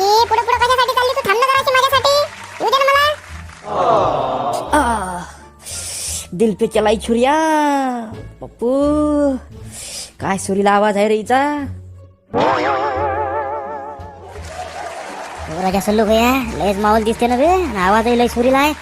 अशी पुढे पुढे कशासाठी चालली तू? थांब ना जराशी माझ्यासाठी. येऊ दे ना मला. आह, दिल पे चलाई छुरिया. पप्पू काय सुरीला आवाज आहे रे हिचा? राजा सल्लू भैया लयच माहोल दिसते ना बे आणि आवाजही लय सुरीला आहे.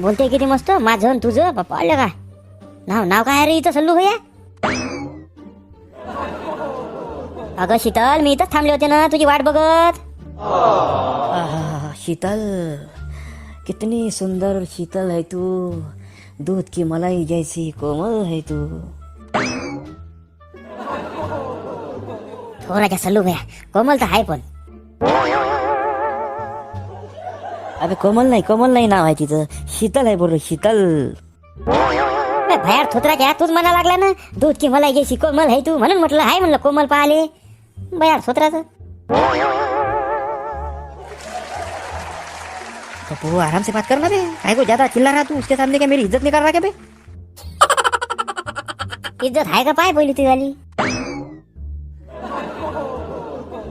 बोलते किती मस्त. माझं तुझं. बाप्पा आलं का? नाव नाव काय आहे रे इथं सल्लू भैया? अगं शीतल मी इथंच थांबले होते ना. तुझी वाट बघत. आह, शीतल. कितनी सुंदर शीतल है तू. दूध की मलाई जैसी कोमल है तू. हो राजा सल्लू भैया कोमल तर आहे पण. अबे कोमल नाही कोमल नाही नाव आहे तिचं शीतल आहे बरोबर शीतल. भयार थोतराच्या तूच म्हणा लागला ना? दूध की मला घ्यायची कोमल आहे तू. म्हणून म्हटलं हाय म्हणलं कोमल पाहिले. बयार थोतराचं पप्पू आराम से बात करना बे। को ज़्यादा चिल्ला रहा तू उसके सामने क्या मेरी इज़्ज़त नहीं कर रहा क्या बे? इज़्ज़त आहे का पाय पहिली ती वाली?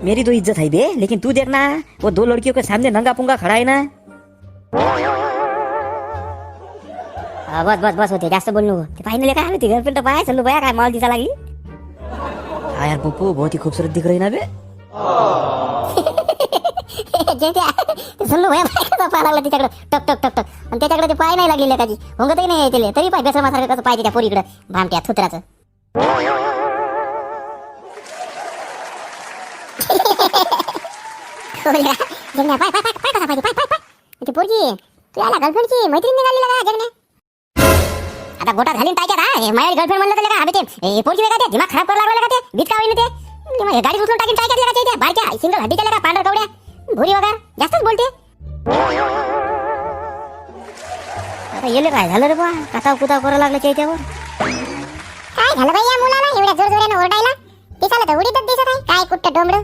मेरी तो इज़्ज़त है बे लेकिन तू देखना वो दो लड़कियों के सामने नंगा पुंगा खड़ा है ना। हा, बस बस बस होते जास्त बोल ते पाहिजे काय आली ती गर्लफ्रेंड पाय सल्लू भैया काय माल दिसा लागली हाँ यार पप्पू बहुत ही खूबसूरत दिख रही ना बे। ते सल्लू भैया पाय कसा पाय लागला तिच्याकडे. टक टक टक टक. आणि त्याच्याकडे ते पाय नाही लागलेले त्याची होंगतही नाही येते तरी पाय बेसमासारखं कसं पाहिजे त्या पोरीकडे. भामट्या थुत्राचं. जगण्या पाय पाय पाय पाय कसा पाहिजे? पाय पाय पाय. पोरगी. तू याला गर्लफ्रेंडची मैत्रीण निघाली जगण्या? आता गोटा घालीन टाक्यात हा माझ्या गर्लफ्रेंड म्हणलं तर का हवे ते हे पोरगी वेगळा ते. दिमाग खराब करायला लागला का ते? बीत का होईन ते? गाडी उचलून टाकीन काय करायला काय बारक्या सिंगल हड्डीच्या का पांढर कवड्या. भुरी वगैरे जास्तच बोलते. आता येले काय झालं रे बा? काताव कुताव करायला लागलं चैत्यावर काय झालं बाई या मुलाला? एवढ्या जोर जोरानं ओरडायला? दिसायला तर उडीतच दिसत आहे. काय कुठं डोंबड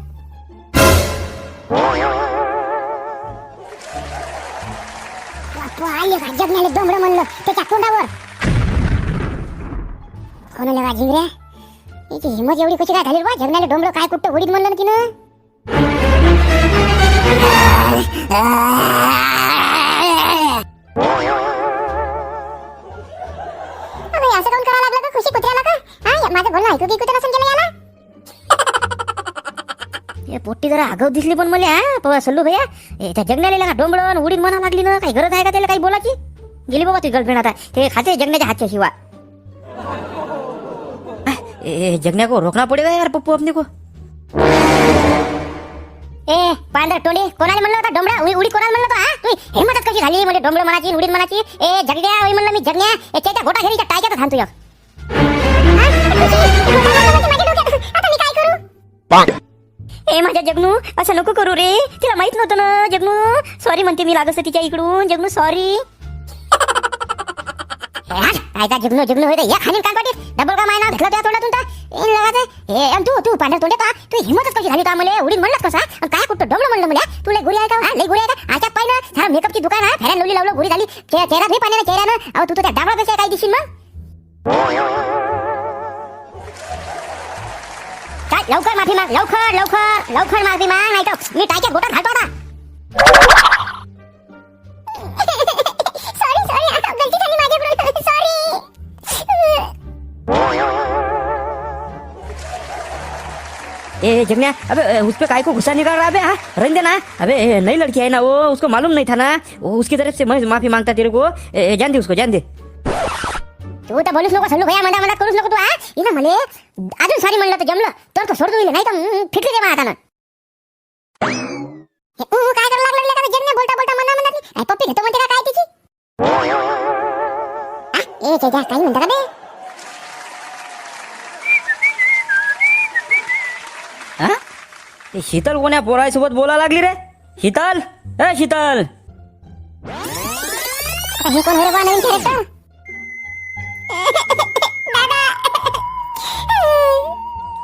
आले का जगण्याला डोंबड म्हणलं त्याच्या तोंडावर. कोणाला ना लगा याची हिंमत एवढी कशी काय झाली बा? जगण्याला डोंबलं काय कुठं उडीत म्हणलं ना तिनं? अबे, असं काऊन करायला लागलं का खुशी कुत्र्याला का? हा माझं बोलणं ऐकू की कुठे नसून याला? हे पोट्टी जरा आगाव दिसली पण मला हा पवा सल्लू भैया. ए, त्या जगण्याला का डोंबळ उडीत म्हणा लागली ना काही गरज आहे का त्याला काही बोलायची? गेली बाबा ती गर्लफ्रेंड आता. ते खाते जगण्याच्या हातच्या शिवा. ए, जगने को रोकना पड़ेगा यार पप्पू अपने को ए पांढर टोले कोणाला म्हणलं होता? डोंबळा? उडी उडी कोणाला म्हणलं होता हा? तू हिंमतच कशी झाली? म्हणजे डोंबळ म्हणाची उडीत म्हणाची ए जगड्या होई म्हणलं मी जगण्या. ए त्याच्या गोटा घेरीच्या टायच्यात थांब तुझ्या काय करू ए माझ्या जगनू असं नको करू रे. तिला माहीत नव्हतं ना जगनू. सॉरी म्हणते मी लागस तिच्या इकडून. जगनू सॉरी काय जगनू जगनू होय या खालील काय पाटील डबल का मायना घेतला त्या तोंडातून तर? इन लगाच ए अन तू तू पांढर तोंडे का तू हिंमतच कशी झाली का मले? उडीत म्हणलास कसा अन काय कुठं डबल म्हणलं मला? तू लय गुरी आहे का? हा लय गुरी आहे का? आच्या पाय ना. सारा मेकअपची दुकान आहे फेऱ्या लवली लावलं गुरी झाली. चेहरा नाही पाण्यानं चेहऱ्यानं अहो तू तर त्या डाबळा कशा काय दिशील मग? काय? लवकर माफी माग लवकर लवकर लवकर माफी माग नाही तर मी टाक्यात गोटा ए जगन्या अबे उस पे काय को गुस्सा निकाल रहा है अबे हाँ? रंग देना अबे नई लड़की है ना वो उसको मालूम नहीं था ना? वो उसकी तरफ से मैं माफी मांगता तेरे को। ए, जान दे उसको जान दे। तू तर बोलूच नको सल्लू भैया म्हणा मला करूच नको तू हा? इना मले अजून सारी म्हणलं तर जमलं तर तो सोडून दिलं नाही तर फिटले फिटली दे आता उ, उ, काय करायला लागलं का जगण्या बोलता बोलता मना मनात आई पप्पी घेतो म्हणते का काय तिची? ए जय काही म्हणता का बे? शीतल कोण्या पोरासोबत बोला लागली रे. शीतल? ए शीतल. हे कोण हो नवीन कॅरेक्टर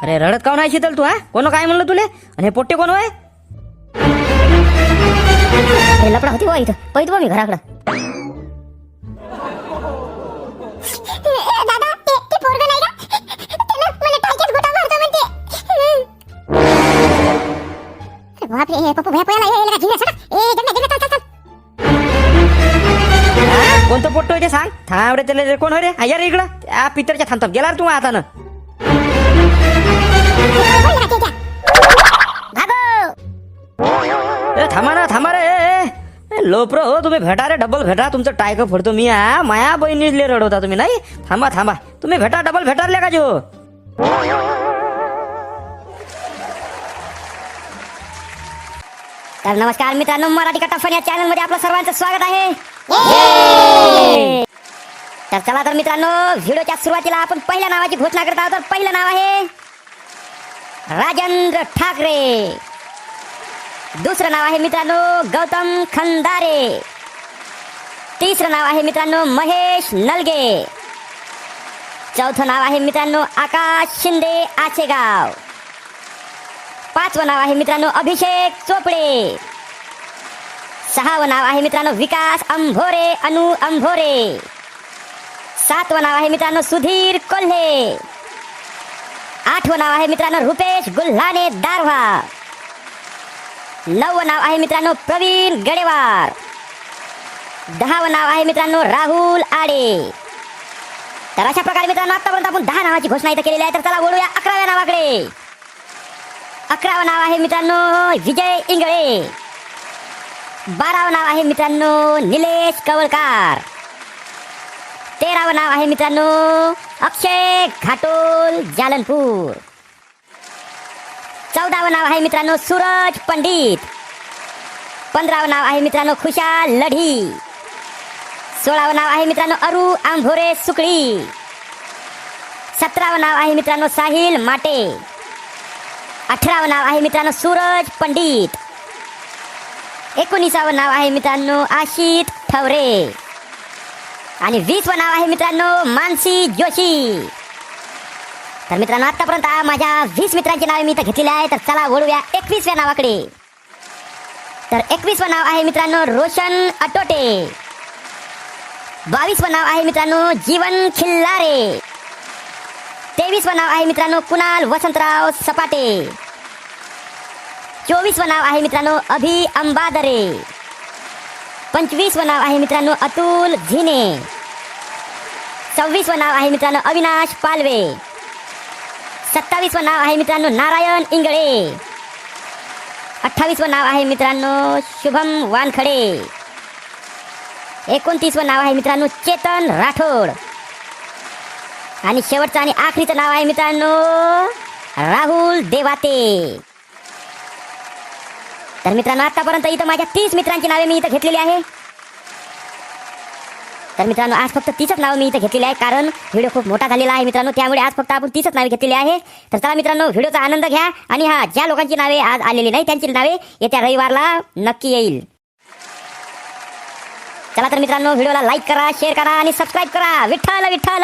अरे रडत काऊन आहे शीतल तू हा? कोण काय म्हणलं तुले? आणि हे पोट्टे कोण आहे हे लपडा होती बा इथं. पहिली बा मी घराकडं. बापरे हे पप्पू भया पळाला हे ए चल चल चल. हा? कोणतं पोट्ट आहे ते सांग? थांब रे त्याला कोण हो रे? हा, या रे इकडं. त्या पितरच्या थांबताम गेला रे तू आता ना बोल ना त्याच्या भागो. ए थांबा ना थांबा रे. ए, ए. लोप्र हो तुम्ही भेटा रे डबल भेटा. तुमचं टायक फोडतो मी हा. माया बहिणीले रडवता तुम्ही नाही? थांबा थांबा. तुम्ही भेटा डबल भेटारले का जो तर नमस्कार मित्रांनो मराठी कट्टा फन या चॅनलमध्ये आपलं सर्वांचं स्वागत आहे. तर चला तर मित्रांनो व्हिडिओच्या सुरुवातीला आपण पहिल्या नावाची घोषणा करत आहोत. तर पहिलं नाव आहे राजेंद्र ठाकरे. दुसरं नाव आहे मित्रांनो गौतम खंदारे. तिसरं नाव आहे मित्रांनो महेश नलगे. चौथं नाव आहे मित्रांनो आकाश शिंदे आचेगाव. पाचवं नाव आहे मित्रांनो अभिषेक चोपडे. सहावं नाव आहे मित्रांनो विकास अंभोरे अनु अंभोरे. सातवं नाव आहे मित्रांनो सुधीर कोल्हे. आठवं नाव आहे मित्रांनो रुपेश गुल्हाने दारव्हा. नववं नाव आहे मित्रांनो प्रवीण गडेवार. दहावं नाव आहे मित्रांनो राहुल आडे. तर अशा प्रकारे मित्रांनो आतापर्यंत आपण दहा नावाची घोषणा इथं केलेली आहे. तर चला वळूया अकराव्या नावाकडे. अकरावं नाव आहे मित्रांनो विजय इंगळे. बारावं नाव आहे मित्रांनो निलेश कवळकार. तेरावं नाव आहे मित्रांनो अक्षय घाटोल जालनपूर. चौदावं नाव आहे मित्रांनो सूरज पंडित. पंधरावं नाव आहे मित्रांनो खुशाल लढी. सोळावं नाव आहे मित्रांनो अरू आंभोरे सुकळी. सतरावं नाव आहे मित्रांनो साहिल माटे. अठरावं नाव आहे मित्रांनो सूरज पंडित. एकोणीसावं नाव आहे मित्रांनो आशित ठवरे. आणि वीसवं नाव आहे मित्रांनो मानसी जोशी. तर मित्रांनो आतापर्यंत माझ्या वीस मित्रांची नावे मी इथं घेतलेली आहे तर चला वळूया एकवीसव्या नावाकडे. तर एकवीसवं नाव आहे मित्रांनो रोशन अटोटे. बावीसवं नाव आहे मित्रांनो जीवन खिल्लारे. तेवीसवं नाव आहे मित्रांनो कुणाल वसंतराव सपाटे. चोवीसवं नाव आहे मित्रांनो अभि अंबादरे. पंचवीसवं नाव आहे मित्रांनो अतुल झिने. सव्वीसवं नाव आहे मित्रांनो अविनाश पालवे. सत्तावीसवं नाव आहे मित्रांनो नारायण इंगळे. अठ्ठावीसवं नाव आहे मित्रांनो शुभम वानखडे. एकोणतीसवं नाव आहे मित्रांनो चेतन राठोड. आणि शेवटचं आणि आखरीचं नाव आहे मित्रांनो राहुल देवाते. तर मित्रांनो आतापर्यंत इथं माझ्या तीस मित्रांची नावे मी इथं घेतलेली आहे. तर मित्रांनो आज फक्त तीसच नावं मी इथं घेतलेली आहे कारण व्हिडिओ खूप मोठा झालेला आहे मित्रांनो. त्यामुळे आज फक्त आपण तीसच नावे घेतलेली आहे. तर चला मित्रांनो व्हिडिओचा आनंद घ्या आणि हा ज्या लोकांची नावे आज आलेली नाही त्यांची नावे येत्या रविवारला नक्की येईल. चला तर मित्रांनो व्हिडिओला लाईक करा शेअर करा आणि सबस्क्राईब करा. विठ्ठल विठ्ठल!